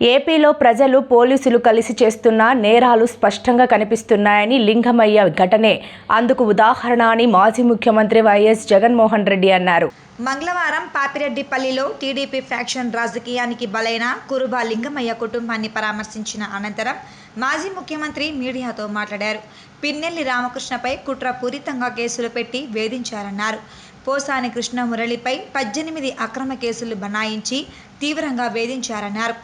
ఏపీలో ప్రజలు పోలీసులు కలిసి చేస్తున్న నేరాలు స్పష్టంగా కనిపిస్తున్నాయని లింగమయ్య ఘటనే. అందుకు ఉదాహరణ అని మాజీ ముఖ్యమంత్రి వైఎస్ జగన్మోహన్ రెడ్డి అన్నారు. మంగళవారం పాపిరెడ్డిపల్లిలో టీడీపీ ఫ్యాక్షన్ రాజకీయానికి బలైన కురుబా లింగమయ్య కుటుంబాన్ని పరామర్శించిన అనంతరం మాజీ ముఖ్యమంత్రి మీడియాతో మాట్లాడారు. పిన్నెల్లి రామకృష్ణపై కుట్రపూరితంగా కేసులు పెట్టి వేధించారన్నారు. పోసాని కృష్ణ మురళిపై పద్దెనిమిది అక్రమ కేసులు బనాయించి తీవ్రంగా వేధించారన్నారు.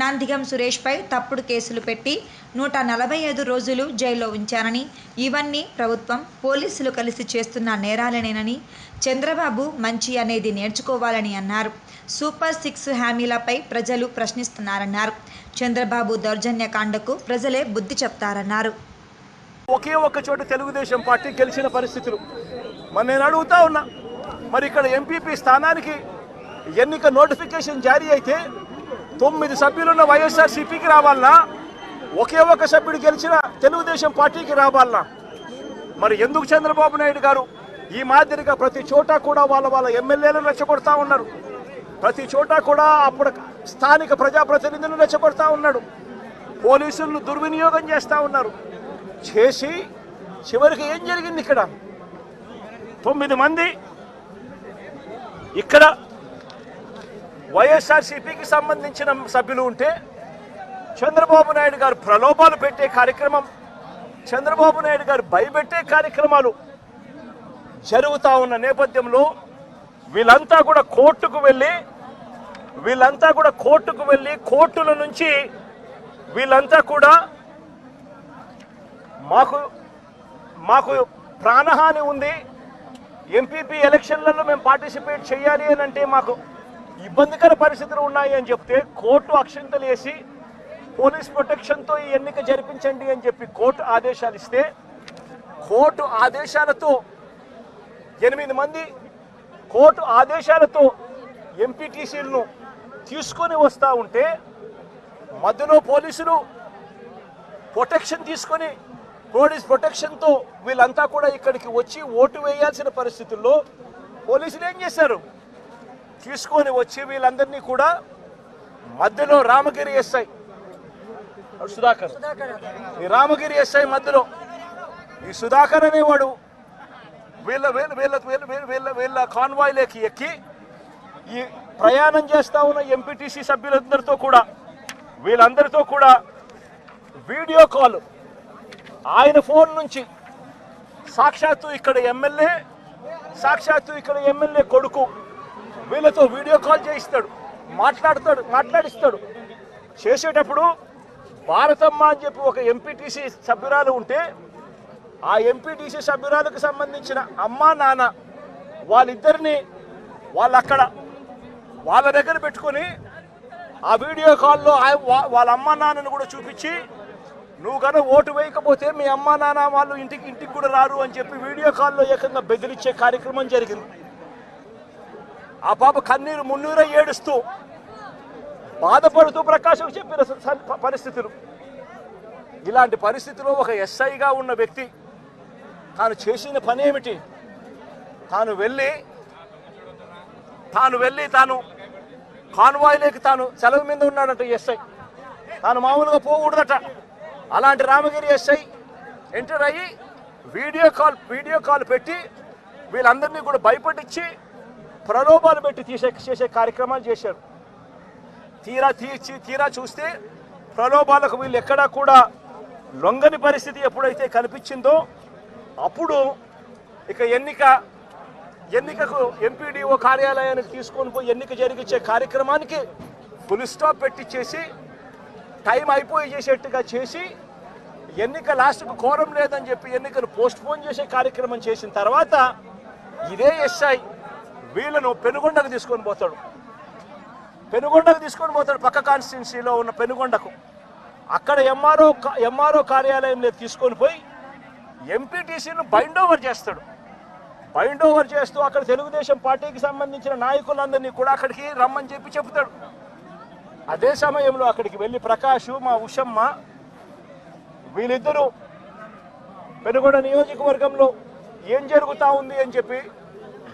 నందిగం సురేష్పై తప్పుడు కేసులు పెట్టి నూట నలభై ఐదు రోజులు జైల్లో ఉంచారని ఇవన్నీ ప్రభుత్వం పోలీసులు కలిసి చేస్తున్న నేరాలనేనని చంద్రబాబు మంచి అనేది నేర్చుకోవాలని అన్నారు. సూపర్ సిక్స్ హామీలపై ప్రజలు ప్రశ్నిస్తున్నారన్నారు. చంద్రబాబు దౌర్జన్యకాండకు ప్రజలే బుద్ధి చెప్తారన్నారు. ఒకే ఒక్క చోట తెలుగుదేశం పార్టీ గెలిచిన పరిస్థితులు. మరి నేను అడుగుతా ఉన్నా మరి ఇక్కడ ఎంపీపీ స్థానానికి ఎన్నిక నోటిఫికేషన్ జారీ అయితే తొమ్మిది సభ్యులున్న వైఎస్ఆర్సీపీకి రావాలనా? ఒకే ఒక సభ్యుడు గెలిచిన తెలుగుదేశం పార్టీకి రావాలనా? మరి ఎందుకు చంద్రబాబు నాయుడు గారు ఈ మాదిరిగా ప్రతి చోట కూడా వాళ్ళ వాళ్ళ ఎమ్మెల్యేలను రెచ్చగొడతా ఉన్నారు? ప్రతి చోట కూడా అప్పుడు స్థానిక ప్రజాప్రతినిధులను రెచ్చగొడతా ఉన్నాడు. పోలీసులను దుర్వినియోగం చేస్తూ ఉన్నారు. చేసి చివరికి ఏం జరిగింది ఇక్కడ? తొమ్మిది మంది ఇక్కడ వైఎస్ఆర్సీపీకి సంబంధించిన సభ్యులు ఉంటే చంద్రబాబు నాయుడు గారు ప్రలోభాలు పెట్టే కార్యక్రమం చంద్రబాబు నాయుడు గారు భయపెట్టే కార్యక్రమాలు జరుగుతూ ఉన్న నేపథ్యంలో వీళ్ళంతా కూడా కోర్టుకు వెళ్ళి వీళ్ళంతా కూడా కోర్టుకు వెళ్ళి కోర్టుల నుంచి వీళ్ళంతా కూడా మాకు మాకు ప్రాణహాని ఉంది. ఎంపీపీ ఎలక్షన్లలో మేము పార్టిసిపేట్ చేయాలి అని అంటే మాకు ఇబ్బందికర పరిస్థితులు ఉన్నాయి అని చెప్తే కోర్టు అక్షంతలు వేసి పోలీస్ ప్రొటెక్షన్తో ఈ ఎన్నిక జరిపించండి అని చెప్పి కోర్టు ఆదేశాలు ఇస్తే కోర్టు ఆదేశాలతో ఎనిమిది మంది కోర్టు ఆదేశాలతో ఎంపీటీసీలను తీసుకొని వస్తూ ఉంటే మధ్యలో పోలీసులు ప్రొటెక్షన్ తీసుకొని పోలీస్ ప్రొటెక్షన్తో వీళ్ళంతా కూడా ఇక్కడికి వచ్చి ఓటు వేయాల్సిన పరిస్థితుల్లో పోలీసులు ఏం చేశారు? తీసుకొని వచ్చి వీళ్ళందరినీ కూడా మధ్యలో రామగిరి ఎస్ఐ. సుధాకర్. ఈ రామగిరి ఎస్ఐ మధ్యలో. ఈ సుధాకర్ అనేవాడు వీళ్ళ వీళ్ళ వీళ్ళ వీళ్ళ వీళ్ళ వీళ్ళ కాన్వాయ్లోకి ఎక్కి ఈ ప్రయాణం చేస్తా ఉన్న ఎంపీటీసీ సభ్యులందరితో కూడా వీళ్ళందరితో కూడా వీడియో కాల్. ఆయన ఫోన్ నుంచి సాక్షాత్తు ఇక్కడ ఎమ్మెల్యే సాక్షాత్తు ఇక్కడ ఎమ్మెల్యే కొడుకు వీళ్ళతో వీడియో కాల్ చేయిస్తాడు మాట్లాడతాడు మాట్లాడిస్తాడు. చేసేటప్పుడు భారతమ్మ అని చెప్పి ఒక ఎంపీటీసీ సభ్యురాలు ఉంటే ఆ ఎంపీటీసీ సభ్యురాలకు సంబంధించిన అమ్మ నాన్న వాళ్ళిద్దరిని వాళ్ళు అక్కడ వాళ్ళ దగ్గర పెట్టుకొని ఆ వీడియో కాల్లో ఆ- వా- వాళ్ళ అమ్మ నాన్నను కూడా చూపించి నువ్వు కనుక ఓటు వేయకపోతే మీ అమ్మ నాన్న వాళ్ళు ఇంటికి ఇంటికి కూడా రారు అని చెప్పి వీడియో కాల్లో ఏకంగా బెదిరించే కార్యక్రమం జరిగింది. ఆ పాప కన్నీరు మున్నీర ఏడుస్తూ బాధపడుతూ ప్రకాశం చెప్పిన పరిస్థితులు. ఇలాంటి పరిస్థితిలో ఒక ఎస్ఐగా ఉన్న వ్యక్తి తాను చేసిన పని ఏమిటి? తాను వెళ్ళి తాను వెళ్ళి తాను కాన్వాయ్లోకి తాను సెలవు మీద ఉన్నాడట ఎస్ఐ. తాను మామూలుగా పోకూడదట. అలాంటి రామగిరి ఎస్ఐ ఎంటర్ అయ్యి వీడియో కాల్ వీడియో కాల్ పెట్టి వీళ్ళందరినీ కూడా భయపడించి ప్రలోభాలు పెట్టి తీసే చేసే కార్యక్రమాలు చేశారు. తీరా తీర్చి తీరా చూస్తే ప్రలోభాలకు వీళ్ళు ఎక్కడా కూడా లొంగని పరిస్థితి ఎప్పుడైతే కనిపించిందో అప్పుడు ఇక ఎన్నిక ఎన్నికకు ఎంపీడీఓ కార్యాలయానికి తీసుకొని పోయి ఎన్నిక జరిగించే కార్యక్రమానికి ఫుల్ స్టాప్ పెట్టి చేసి టైం అయిపోయి చేసేట్టుగా చేసి ఎన్నిక లాస్ట్కు కోరం లేదని చెప్పి ఎన్నికను పోస్ట్ పోన్ చేసే కార్యక్రమం చేసిన తర్వాత ఇదే ఎస్ఐ వీళ్ళను పెనుగొండకు తీసుకొని పోతాడు. పెనుగొండకు తీసుకొని పోతాడు పక్క కాన్స్టిట్యున్సీలో ఉన్న పెనుగొండకు. అక్కడ ఎంఆర్ఓ ఎంఆర్ఓ కార్యాలయంలో తీసుకొని పోయి ఎంపీటీసీను బైండ్ ఓవర్ చేస్తాడు. బైండ్ ఓవర్ చేస్తూ అక్కడ తెలుగుదేశం పార్టీకి సంబంధించిన నాయకులందరినీ కూడా అక్కడికి రమ్మని చెప్పి చెప్తాడు అదే సమయంలో అక్కడికి వెళ్ళి ప్రకాష్ మా ఉషమ్మ వీళ్ళిద్దరూ పెనుగొండ నియోజకవర్గంలో ఏం జరుగుతూ ఉంది అని చెప్పి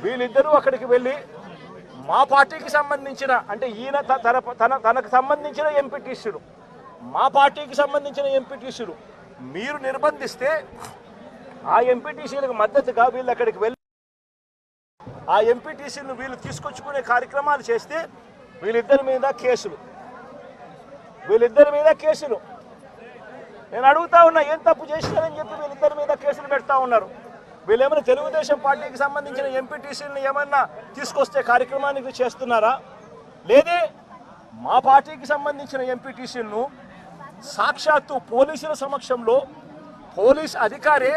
వీళ్ళిద్దరూ అక్కడికి వెళ్ళి మా పార్టీకి సంబంధించిన అంటే ఈయన త- తన తన తనకు సంబంధించిన ఎంపీటీసీలు మా పార్టీకి సంబంధించిన ఎంపీటీసీలు మీరు నిర్బంధిస్తే ఆ ఎంపీటీసీలకు మద్దతుగా వీళ్ళు అక్కడికి వెళ్ళి ఆ ఎంపీటీసీలు వీళ్ళు తీసుకొచ్చుకునే కార్యక్రమాలు చేస్తే వీళ్ళిద్దరి మీద కేసులు. వీళ్ళిద్దరి మీద కేసులు. నేను అడుగుతా ఉన్నా ఏం తప్పు చేసినారని చెప్పి వీళ్ళిద్దరి మీద కేసులు పెడతా ఉన్నారు. వీళ్ళేమైనా తెలుగుదేశం పార్టీకి సంబంధించిన ఎంపీటీసీలను ఏమన్నా తీసుకొస్తే కార్యక్రమానికి చేస్తున్నారా? లేదే మా పార్టీకి సంబంధించిన ఎంపీటీసీలను సాక్షాత్తు పోలీసుల సమక్షంలో పోలీస్ అధికారే